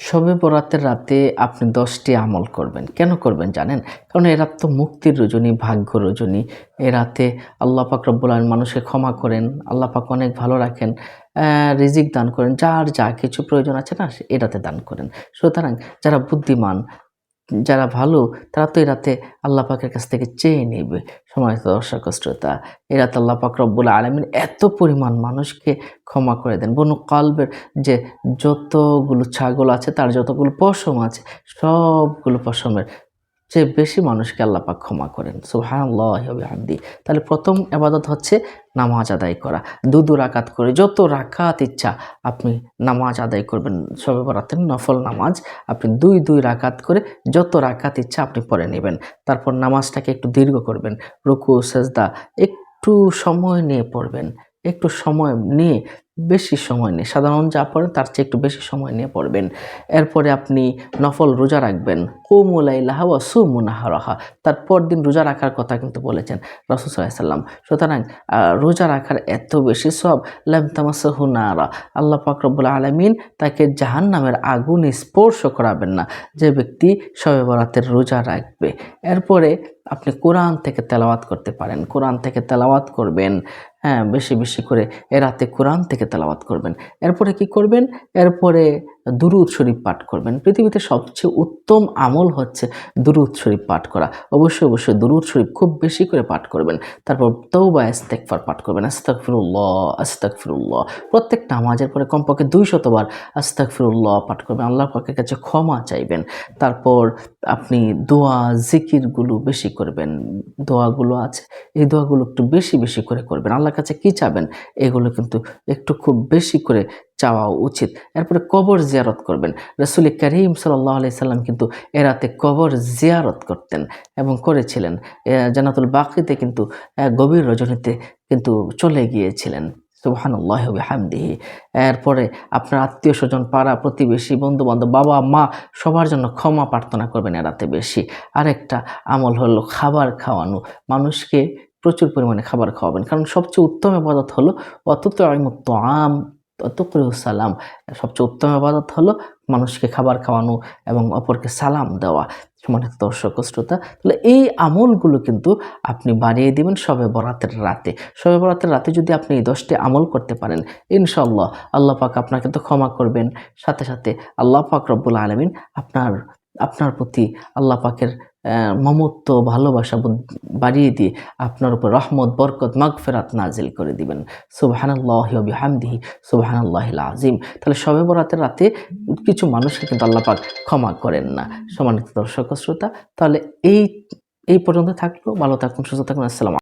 শবে বরাতের রাতে আপনি দশটি আমল করবেন। কেন করবেন জানেন? কারণ এ রাত তো মুক্তির রজনী, ভাগ্য রজনী। এ রাতে আল্লাহ পাক রব্বুল আলম মানুষকে ক্ষমা করেন, আল্লাহ পাক অনেক ভালো রাখেন রিজিক দান করেন, যার যা কিছু প্রয়োজন আছে না, সে- এ রাতে দান করেন। সুতরাং যারা বুদ্ধিমান যারা ভালো, তারা তো এরাতে রাতে আল্লাহ পাকের কাছ থেকে চেয়ে নেবে। সমাজ দর্শক শ্রোতা এরাতে রাতে আল্লাহ পাক রব্বুল আলমিন এত পরিমাণ মানুষকে ক্ষমা করে দেন। বনু কালবের যে যতগুলো ছাগল আছে, তার যতগুলো পশম আছে, সবগুলো পশমের চেয়ে বেশি মানুষকে আল্লাহ পাক ক্ষমা করেন। হামদি তাহলে প্রথম আবাদত হচ্ছে নামাজ আদায় করা। দু দু রাকাত করে যত রাকাত ইচ্ছা আপনি নামাজ আদায় করবেন। সবে বরাতের নফল নামাজ আপনি দুই দুই রাকাত করে যত রাকাত ইচ্ছা আপনি পড়ে নেবেন। তারপর নামাজটাকে একটু দীর্ঘ করবেন। রুকু, সেজদা একটু সময় নিয়ে পড়বেন। একটু সময় নিয়ে, বেশি সময় নিয়ে, সাধারণ যা পড়েন তার চেয়ে একটু বেশি সময় নিয়ে পড়বেন। এরপরে আপনি নফল রোজা রাখবেন। কুমুলাইলাহা ওয়া সুমুনাহারাহা তারপর দিন রোজা রাখার কথা কিন্তু বলেছেন রসুল সাল্লাম। সুতরাং রোজা রাখার এত বেশি সব লাম তামাসাহু নারা। আল্লাহ পাক রব্বুল আলামিন তাকে জাহান্নামের আগুন স্পর্শ করাবেন না। যে ব্যক্তি শবে বরাতের রোজা রাখবে। এরপরে আপনি কোরআন থেকে তেলাওয়াত করতে পারেন। কোরআন থেকে তেলাওয়াত করবেন। হ্যাঁ বেশি বেশি করে এ রাতে কোরআন থেকে তেলাওয়াত করবেন। এরপরে কি করবেন? এরপরে দুরুদ শরীফ পাঠ করবেন। পৃথিবীতে সবচেয়ে উত্তম আমল হচ্ছে দুরুদ শরীফ পাঠ করা। অবশ্যই অবশ্যই দুরুদ শরীফ খুব বেশি করে পাঠ করবেন। তারপর তৌবা ইস্তেকফার পাঠ করবেন। আস্তাকফিরুল্লাহ আস্তাকফিরুল্লাহ প্রত্যেক নামাজের পরে কমপক্ষে দুই শতবার আস্তাকফিরুল্লাহ পাঠ করবেন। আল্লাহ পাকের কাছে ক্ষমা চাইবেন। তারপর আপনি দোয়া, জিকিরগুলো বেশি করবেন। দোয়াগুলো আছে, এই দোয়াগুলো একটু বেশি বেশি করে করবেন। আল্লাহর কাছে কী চাবেন? এগুলো কিন্তু একটু খুব বেশি করে চাওয়া উচিত। এরপরে কবর জিয়ারত করবেন। রসুল করিম সাল্লাহ সাল্লাম কিন্তু এরাতে কবর জিয়ারত করতেন এবং করেছিলেন। এ, জান্নাতুল বাকিতে কিন্তু গভীর রজনীতে কিন্তু চলে গিয়েছিলেন। সুবহানাল্লাহ হামদিহি এরপরে আপনার আত্মীয় স্বজন পাড়া প্রতিবেশী বন্ধু বান্ধব বাবা মা সবার জন্য ক্ষমা প্রার্থনা করবেন এরাতে বেশি। আরেকটা আমল হলো খাবার খাওয়ানো। মানুষকে প্রচুর পরিমাণে খাবার খাওয়াবেন। কারণ সবচেয়ে উত্তম আবাদত হলো আইমুত্ত আম ততকরিউ সালাম। সবচেয়ে উত্তম আবাদত হলো মানুষকে খাবার খাওয়ানো এবং অপরকে সালাম দেওয়া। সমানিত দর্শক শ্রোতা, তাহলে এই আমলগুলো কিন্তু আপনি বাড়িয়ে দিবেন সবে বরাতের রাতে। সবে বরাতের রাতে যদি আপনি এই দশটি আমল করতে পারেন ইনশাল্লাহ আল্লাহ পাক আপনাকে তো ক্ষমা করবেন। সাথে সাথে আল্লাহ পাক রব্বুল আলমিন আপনার আপনার প্রতি আল্লাহ পাকের মমত্ব, ভালোবাসা বাড়িয়ে দিয়ে আপনার উপর রহমত, বরকত, মাগফেরাত নাজিল করে দিবেন। সুবহানাল্লাহ বিহামদিহি, সুবহানাল্লাহিল আজিম তাহলে সবে বরাতের রাতে কিছু মানুষকে কিন্তু আল্লাপাক ক্ষমা করেন না। সম্মানিত দর্শক শ্রোতা, তাহলে এই এই পর্যন্ত থাকল। ভালো থাকুন, সুস্থ থাকুন। আসসালাম